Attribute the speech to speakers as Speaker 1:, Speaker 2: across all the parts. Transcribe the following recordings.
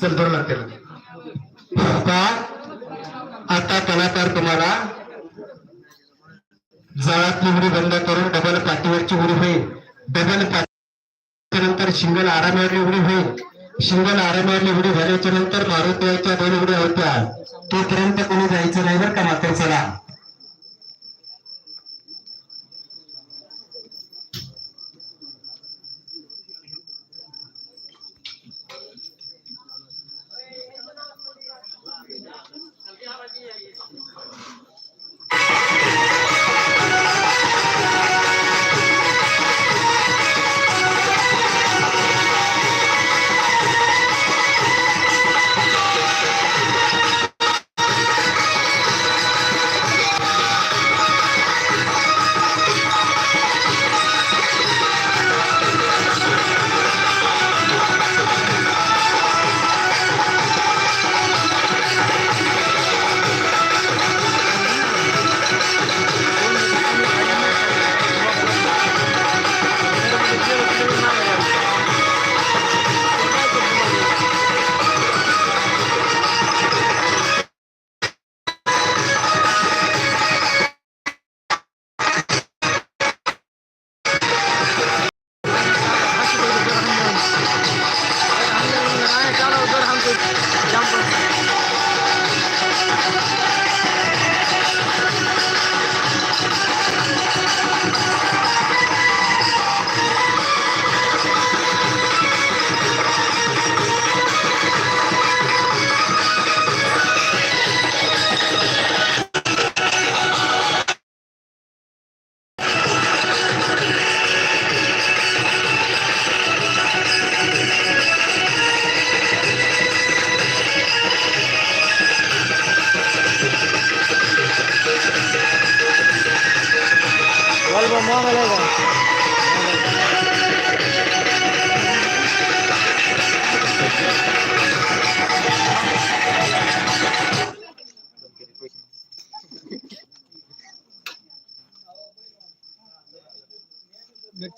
Speaker 1: चल बरं लागते का? आता कलाकार तुम्हाला जळातली उडी बंद करून डबल पाठीवरची उडी होईल. डबल नंतर शिंगल आरामावरली उडी होईल. शिंगल आरामावरली उडी झाल्याच्यानंतर मारुतीच्या दोन उड्या होत्या. तोपर्यंत कोणी जायचं नाही बरं का मात्र चला आता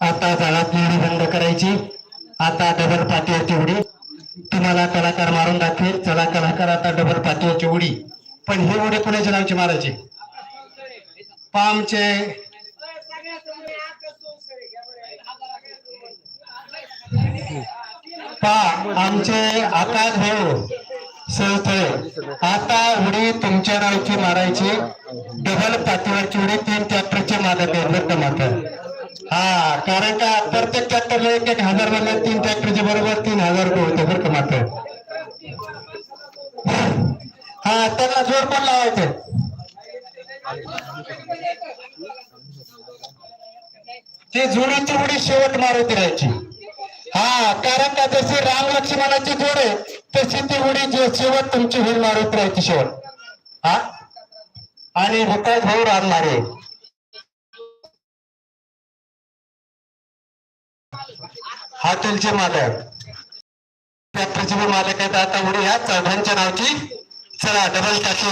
Speaker 1: आता झाडातली उडी बंद करायची. आता डबल पाठीवरची उडी तुम्हाला कलाकार मारून दाखवेल. चला कलाकार आता डबल पाठीवरची उडी पण हे उडी कुणाच्या नावची मारायची. पामचे पा आमचे आकाश भाऊ सहस्थळे आता उडी तुमच्या नावची मारायची. डबल पातळीवरची उडी तीन ट्रॅक्टरचे मालक आहे टमाटर मात्र हा कारण का प्रत्येक ट्रॅक्टरला एक एक हजार मधले तीन ट्रॅक्टरचे बरोबर तीन हजार रुपये होते बरं का मात्र हा त्यांना जोर पण लावायचं. ती जुडीची उडी शेवट मारुती राहायची. हा कारण का जशी राम लक्ष्मणाची जोड आहे तशी ती उडी जे शेवट तुमची होईल मारुती राहायची शेवट. हा? आणि विकास भाऊ राहणारे हॉटेलचे मालक. ट्रॅक्टरचे पण मालक आहेत आता उडी ह्या चौघांच्या नावची चला डबल टाकी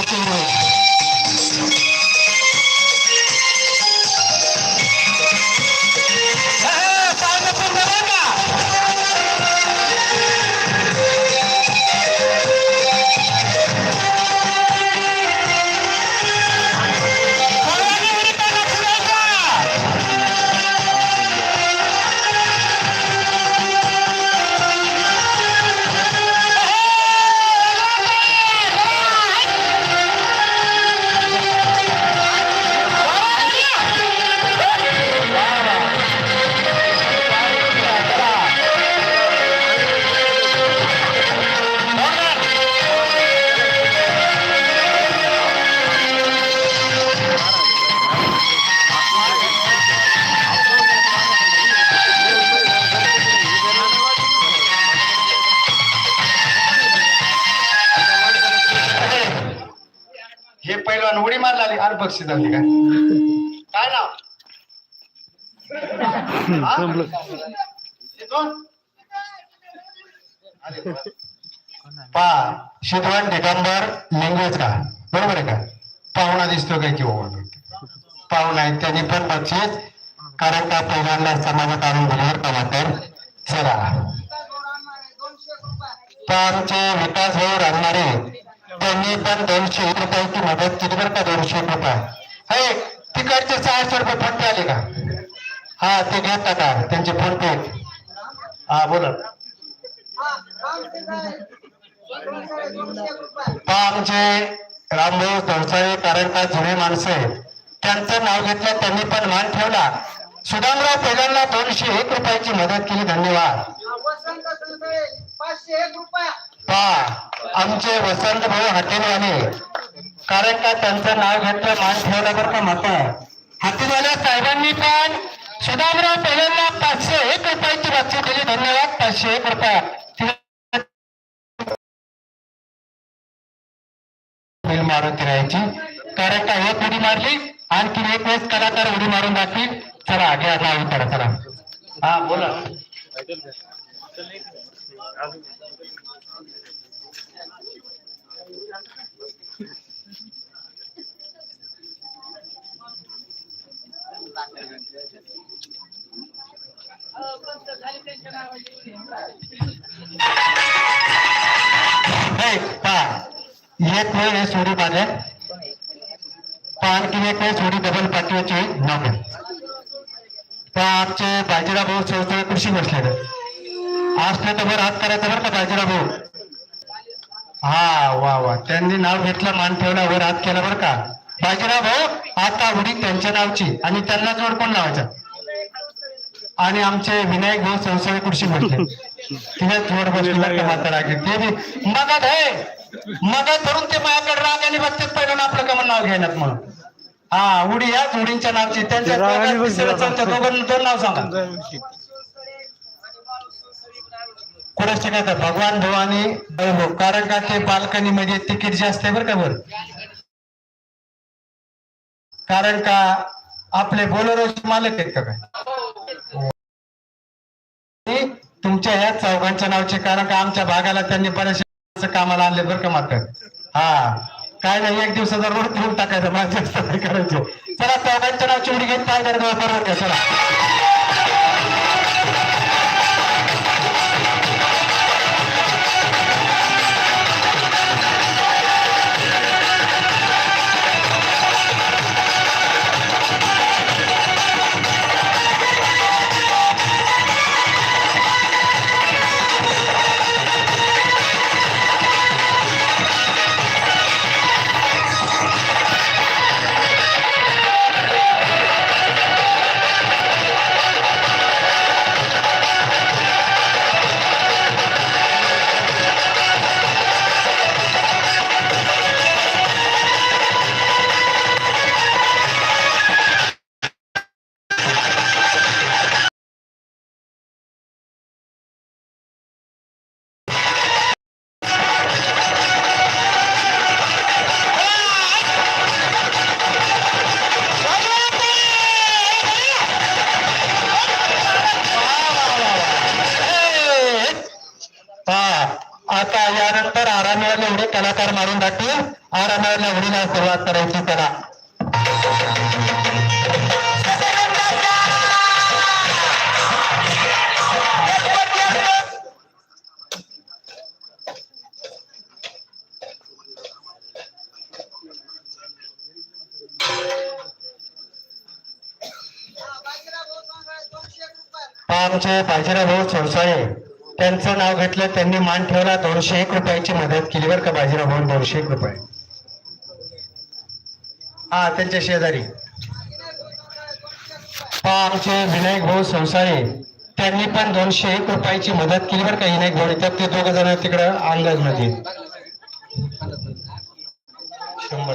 Speaker 1: मारला आली अरे बक्षीस झाली काय? काय नाव? पा शिदवण दिगंबर लिंगवेज का? बरोबर आहे का? पाहुणा दिसतो काय किंवा पाहुणा आहे त्यांनी पण बक्षीस. कारण का पहिल्यांदा समाजात आणून दिल्यावर का मात्र चला. आमचे विकास भाऊ राहणारे त्यांनी पण दोनशे एक रुपयाची मदत केली बरं का दोनशे एक रुपये. हे तिकडचे सहाशे रुपये फोन पे आले का? हा ते घेता का त्यांचे फोन पे. हा बोला. आमचे रामभाऊ संसाळे कारण का जुने माणसं आहेत त्यांचं नाव घेतलं त्यांनी पण मान ठेवला. सुदामराव पहिल्यांदा दोनशे एक रुपयाची मदत केली धन्यवाद.
Speaker 2: वसंत
Speaker 1: आमचे वसंत भाऊ हॉटेलवाले कारण का त्यांचं नाव घेतलं मान ठेवलं बरं का मत? हॉटेलवाल्या साहेबांनी पण सुदामराव पहिल्यांदा पाचशे एक रुपयाची बक्षीस दिली धन्यवाद पाचशे एक रुपया. बिल मारून राहायची. कारण का एक उडी मारली आणखी एक वेळेस कलाकार उडी मारून दाखवील चला आगे आता उतरा चला हा बोला. हे, पहा एक सोडी माझ्या पहा आणखी एक सोडी डबल पाठवायची नव्हे पहा आमचे बाजीराव भाऊ संस्थळे कृषी बसले असले तर बरं हात करायचं बरं का बाजीराव भाऊ? हा वा वा. त्यांनी नाव घेतलं मान ठेवला वर हात केला बरं का? बाजीराव भाऊ आता उडी त्यांच्या नावची. आणि त्यांना जोड कोण लावायचा? आणि आमचे विनायक भाऊ संस्थळे कृषी बरं का म्हातारा की ते बी मगात आहे. मगात धरून ते माझ्याकडे राग आणि बघतेच पहिलं आपलं का नाव घेण्यात म्हणून हा उडी या जोडींच्या नावची. त्यांच्या दोघांना दोन नाव सांगा. कोणाचे काय तर? भगवान भाऊ आणि भाऊ कारण का ते बाल्कनी मध्ये तिकीट जास्त आहे बरं का बरं? कारण का आपले बोलरोचे मालक आहेत का काय? तुमच्या ह्या चौघांच्या नावचे कारण का आमच्या भागाला त्यांनी बऱ्याचशा कामाला आणले बरं का मात्र? हा. काय नाही एक दिवसाचा रोड ठेवून टाकायचं माझ्या करायचे. चला चौघांच्या नावची उडी घेत काय करायचं बरोबर चला.
Speaker 2: ಆ ರಾಮಾಯಣ ಹುಡುಗ ಸರ್ವಾತ್ಮ ರಚಿಸಲ
Speaker 1: આમ છે ભાજીરાભાઈ છોડસાએ त्यांचं नाव घेतलं त्यांनी मान ठेवला दोनशे एक रुपयाची मदत केली बरं का बाजीराव भाऊ दोनशे एक रुपये. हा त्यांच्या शेजारी. आमचे विनायक भाऊ संसारे त्यांनी पण दोनशे एक रुपयाची मदत केली बरं का विनायक भाऊ त्यात ते दोघ जण तिकडं
Speaker 3: अंदाजमध्ये शंभर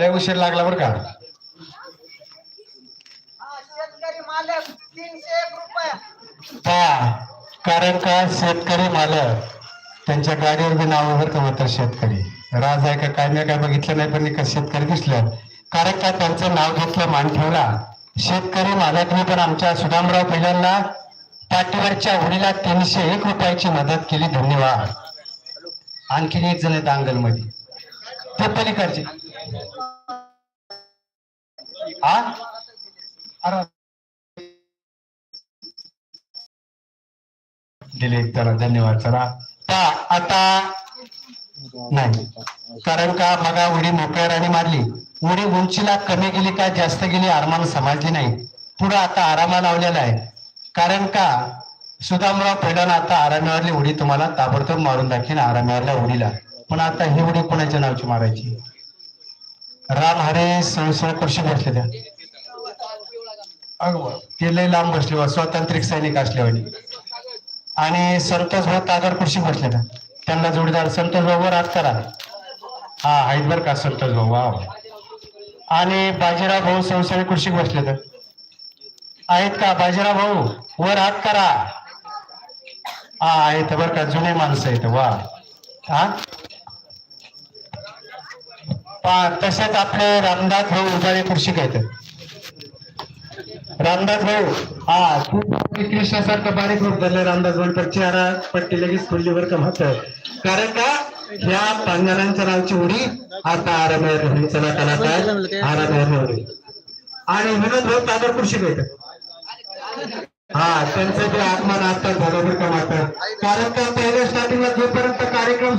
Speaker 1: लय उशीर लागला बरं का?
Speaker 2: एक
Speaker 1: पहा कारण का शेतकरी मालक त्यांच्या गाडीवर बी नाव बरं का मात्र शेतकरी. राज आहे का काय नाही काय बघितलं नाही पण का शेतकरी दिसलं. कारण का त्यांचं नाव घेतलं मान ठेवला. शेतकरी मालकने पण आमच्या सुदामराव पहिल्यांदा पाठीवरच्या होडीला तीनशे एक रुपयाची मदत केली धन्यवाद. आणखीन एक जण आहेत अंगलमध्ये ते पलीकडचे. हा? अरे. दिले चला धन्यवाद चला. आता नाही. कारण का बघा उडी मोकळ्या मारली. उडी उंचीला कमी गेली का जास्त गेली आरामाला समजली नाही. पुढे आता आरामा लावलेला आहे. कारण का सुदामराव पेडानं आता आरामावरली उडी तुम्हाला ताबडतोब मारून दाखीन आरामावरल्या उडीला. पण आता ही उडी कोणाच्या नावची मारायची? राम हरे संसार कृषी बसले त्या? अगं ते लय लांब बसले बा स्वातंत्र्य सैनिक असल्यावानी. आणि संतोष भाऊ तागर कृषी बसले ना त्यांना जोडीदार संतोष भाऊ वर करा हा आहेत बरं का संतोष भाऊ वा आणि बाजीराव भाऊ संसारी कृषी बसले तर आहेत का बाजीराव भाऊ? वर हात करा हा आहेत बरं का जुने माणसं आहेत वा हा? तसेच आपले रामदास भाऊ उजाळे कृषी आहेत. रामदास भाऊ. हा तू कृष्णासारखं बारीक होत धरलं रामदास भाऊ तर चेहरा पट्टी लगेच खुल्लीवर बरं का कारण का? ह्या पांगारांच्या नावची उडी आता आरामेर होईल त्याला काय आरामेर होईल आणि विनोद भाऊ तागर कृषी घेत हा त्यांचं ते आत्मान आता झालं बरं का मात्र कारण का पहिल्या स्टार्टिंगला जोपर्यंत कार्यक्रम